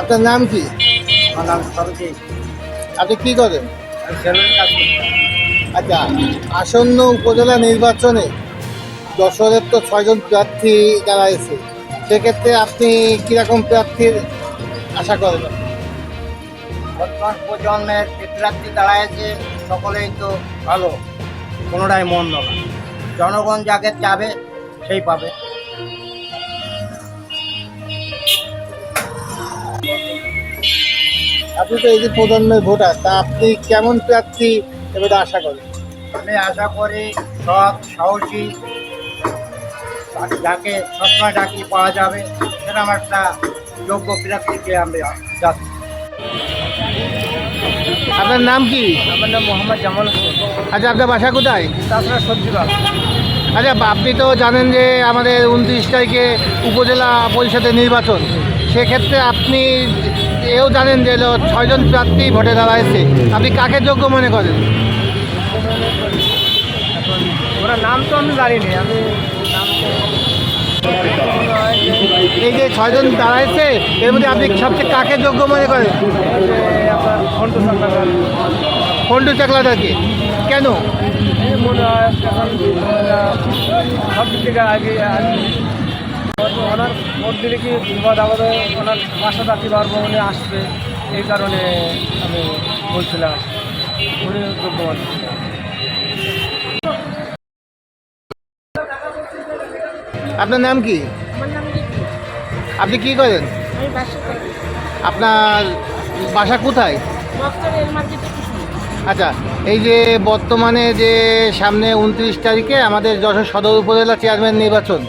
আপনার নাম কি? আমার নাম সরজি। আপনি কি করেন? আচ্ছা আসন্ন উপজেলা নির্বাচনে যশোরের তো ছয়জন প্রার্থী দাঁড়াইছে সেক্ষেত্রে আপনি কীরকম প্রার্থীর আশা করেন? বর্তমান প্রজন্মের যে প্রার্থী দাঁড়াইছে সকলেই তো ভালো কোনোটাই মন্দ না। জনগণ যাকে চাবে সেই পাবে। আপনি তো এই যে প্রজন্মের ভোটার তা আপনি কেমন প্রার্থী এবারে আশা করেন? আমি আশা করি সৎ সাহসী যাকে সবসময় ডাকি পাওয়া যাবে সেরকম একটা যোগ্য প্রার্থীকে আমি যাচ্ছি আপনার নাম কি? আমার নাম মোহাম্মদ জামাল হোসেন। আচ্ছা আপনার বাসা কোথায়? তাছাড়া সবজি বাগ আচ্ছা আপনি তো জানেন যে আমাদের উনত্রিশ তারিখে উপজেলা পরিষদের নির্বাচন সেক্ষেত্রে আপনি এও জানেন যে হলো ছয়জন প্রার্থী ভোটে দাঁড়াইছে আপনি কাকে যোগ্য মনে করেন? ওরা নাম তো আমি জানিনি আমি এই যে ছয়জন দাঁড়াইছে এর মধ্যে আপনি সবচেয়ে কাকে যোগ্য মনে করেন? ফন্টু চাকলাদারকে। কেন? মনে হয় সব থেকে আগে আগে ওনার ভোট দিলে কি বিপদ আমাদের ওনার পাশে থাকতে পারব উনি আসবে? এই কারণে আমি বলছিলাম। উনি যোগ্যমান আপনার নাম কি? আপনি কি করেন? বাসা আপনার বাসা কোথায়? আচ্ছা এই যে বর্তমানে যে সামনে উনত্রিশ তারিখে আমাদের যশোর সদর উপজেলা চেয়ারম্যান নির্বাচন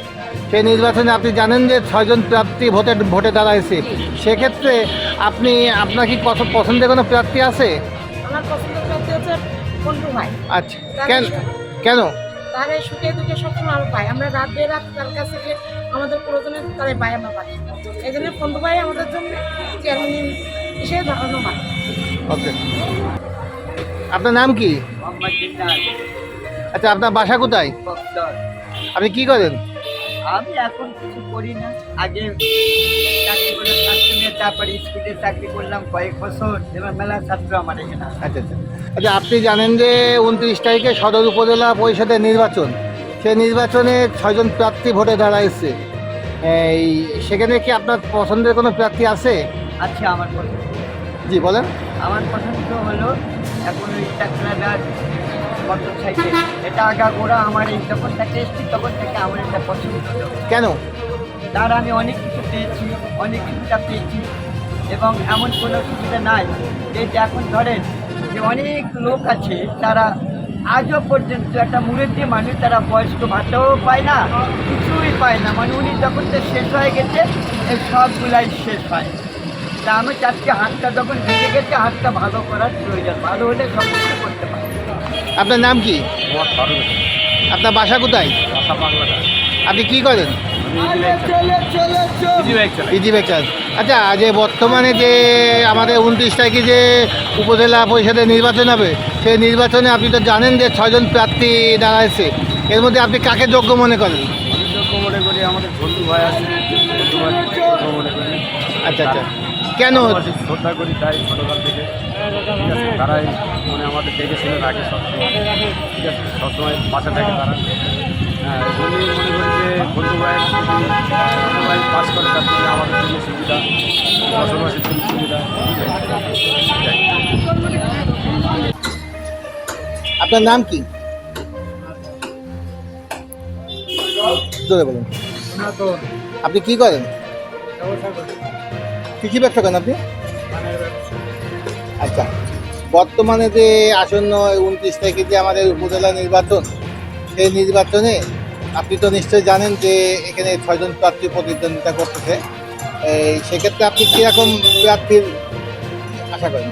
সেই নির্বাচনে আপনি জানেন যে ছয়জন প্রার্থী ভোটে ভোটে দাঁড়াইছে। সেক্ষেত্রে আপনি আপনার কি পছ- পছন্দের কোনো প্রার্থী আছে? আমার পছন্দ প্রার্থী হচ্ছে পন্টু ভাই। আচ্ছা কেন? কেন? তারে সুখে দুঃখে সবসময় আমরা পাই। আমরা রাত বেরাত তার কাছ থেকে আমাদের প্রয়োজনে তারে পাই আমরা পাই। এই জন্য পন্টু ভাই আমাদের জন্য চেয়ারম্যান হিসেবে ধরানো ওকে। আপনার নাম কি? আচ্ছা আপনার বাসা কোথায়? আপনি কি করেন? আমি এখন কিছু করি না। আগে চাকরি করে ছাত্র নিয়ে তারপরে স্কুলে চাকরি করলাম কয়েক বছর এবার মেলা ছাত্র আমার এখানে। আচ্ছা আচ্ছা। আচ্ছা আপনি জানেন যে উনত্রিশ তারিখে সদর উপজেলা পরিষদের নির্বাচন। সেই নির্বাচনে ছয়জন প্রার্থী ভোটে দাঁড়াইছে। এই সেখানে কি আপনার পছন্দের কোনো প্রার্থী আছে? আচ্ছা আমার পছন্দ। জি বলেন। আমার পছন্দ হলো এখন ওই চাকরাদার মোটর সাইকেল এটা আগা গোড়া আমার এই যখন থেকে এসছি তখন থেকে আমার এটা পছন্দ কেন? তার আমি অনেক কিছু পেয়েছি অনেক কিছুটা পেয়েছি এবং এমন কোনো সুবিধা নাই যে এখন ধরেন যে অনেক লোক আছে তারা আজও পর্যন্ত একটা মুরব্বী মানুষ তারা বয়স্ক ভাতাও পায় না কিছুই পায় না। মানে উনি যখন তো শেষ হয়ে গেছে এই সবগুলাই শেষ হয়। তা আমি চাচ্ছি হাতটা যখন ভেঙে গেছে হাতটা ভালো করার প্রয়োজন ভালো হলে সব আপনার নাম কি? আপনার বাসা কোথায়? আপনি কি করেন? ইজি আচ্ছা যে বর্তমানে যে আমাদের উনত্রিশ তারিখে যে উপজেলা পরিষদের নির্বাচন হবে সেই নির্বাচনে আপনি তো জানেন যে ছয়জন প্রার্থী দাঁড়াইছে এর মধ্যে আপনি কাকে যোগ্য মনে করেন? যোগ্য মনে করি আমাদের বন্ধু ভাই আছে বন্ধু ভাই যোগ্য করি আচ্ছা আচ্ছা। কেন শ্রদ্ধা করি তাই ছোটোকাল থেকে। ঠিক আছে তারাই মানে আমাদের দেখেছিলেন আগে সবসময়। ঠিক আছে সবসময় পাশে থাকে তারা। হ্যাঁ মনে করি যে বন্ধু ভাইয়ের বন্ধু ভাই পাস করে তার জন্য আমাদের জন্য সুবিধা বসবাসের জন্য সুবিধা। আপনার নাম কি? বলুন। আপনি কি করেন? কৃষি ব্যবসা করেন আপনি? আচ্ছা বর্তমানে যে আসন্ন উনত্রিশ তারিখে যে আমাদের উপজেলা নির্বাচন, সেই নির্বাচনে আপনি তো নিশ্চয়ই জানেন যে এখানে ছয়জন প্রার্থী প্রতিদ্বন্দ্বিতা করতেছে। সেক্ষেত্রে আপনি কীরকম প্রার্থীর আশা করেন?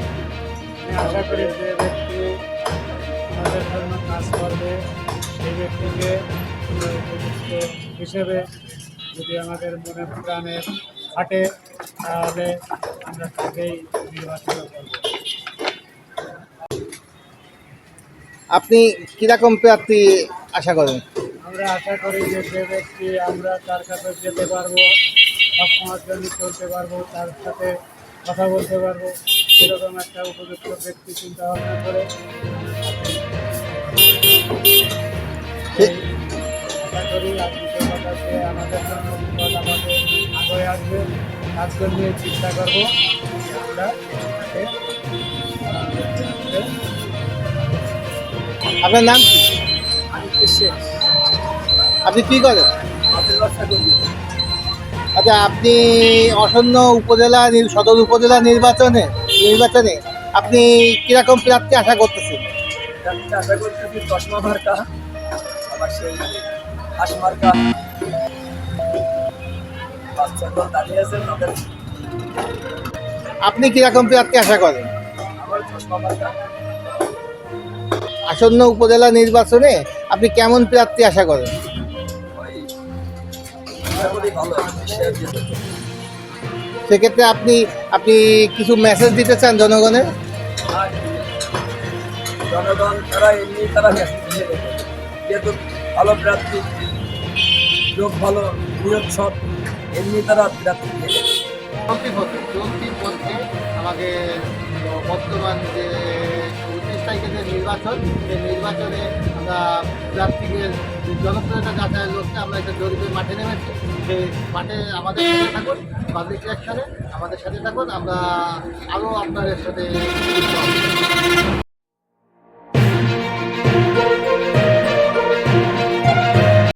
হিসেবে যদি আমাদের মনে প্রাণে খাটে তাহলে আমরা তাকেই নির্বাচন করব। আপনি কীরকম প্রার্থী আশা করেন? আমরা আশা করি যে যে ব্যক্তি আমরা তার কাছে যেতে পারব সবসময়ের জন্য চলতে পারব তার সাথে কথা বলতে পারব সেরকম একটা উপযুক্ত ব্যক্তি চিন্তা ভাবনা করে। কাজকে নিয়ে চিন্তা করব। আমরা আপনার নাম কি? আপনি কি করেন? আচ্ছা আপনি অসন্ন উপজেলা সদর উপজেলা নির্বাচনে নির্বাচনে আপনি কীরকম প্রার্থী আশা করতেছেন? আশা করতেছি চশমা মার্কা আবার সেই হাঁস মার্কা। আপনি কীরকম প্রার্থী আশা করেন? আসন্ন উপজেলা নির্বাচনে আপনি কেমন প্রার্থী আশা করেন? সেক্ষেত্রে আপনি আপনি কিছু মেসেজ দিতে চান জনগণের? জনগণ তারা এমনি তারা মেসেজ দিয়ে দেবে। যেহেতু ভালো প্রার্থী লোক ভালো নিয়োগ সব এমনি তারা দেবে চলতি পথে চলতি পথে আমাদের বর্তমান যে উনত্রিশ তারিখের যে নির্বাচন, সেই নির্বাচনে আমরা প্রার্থীকে জনপ্রিয়তা যাচাইয়ের লক্ষ্যে আমরা একটা জরুরি মাঠে নেমেছি সেই মাঠে আমাদের সাথে থাকুন পাবলিক ইলেকশনে আমাদের সাথে থাকুন, আমরা আরও আপনাদের সাথে।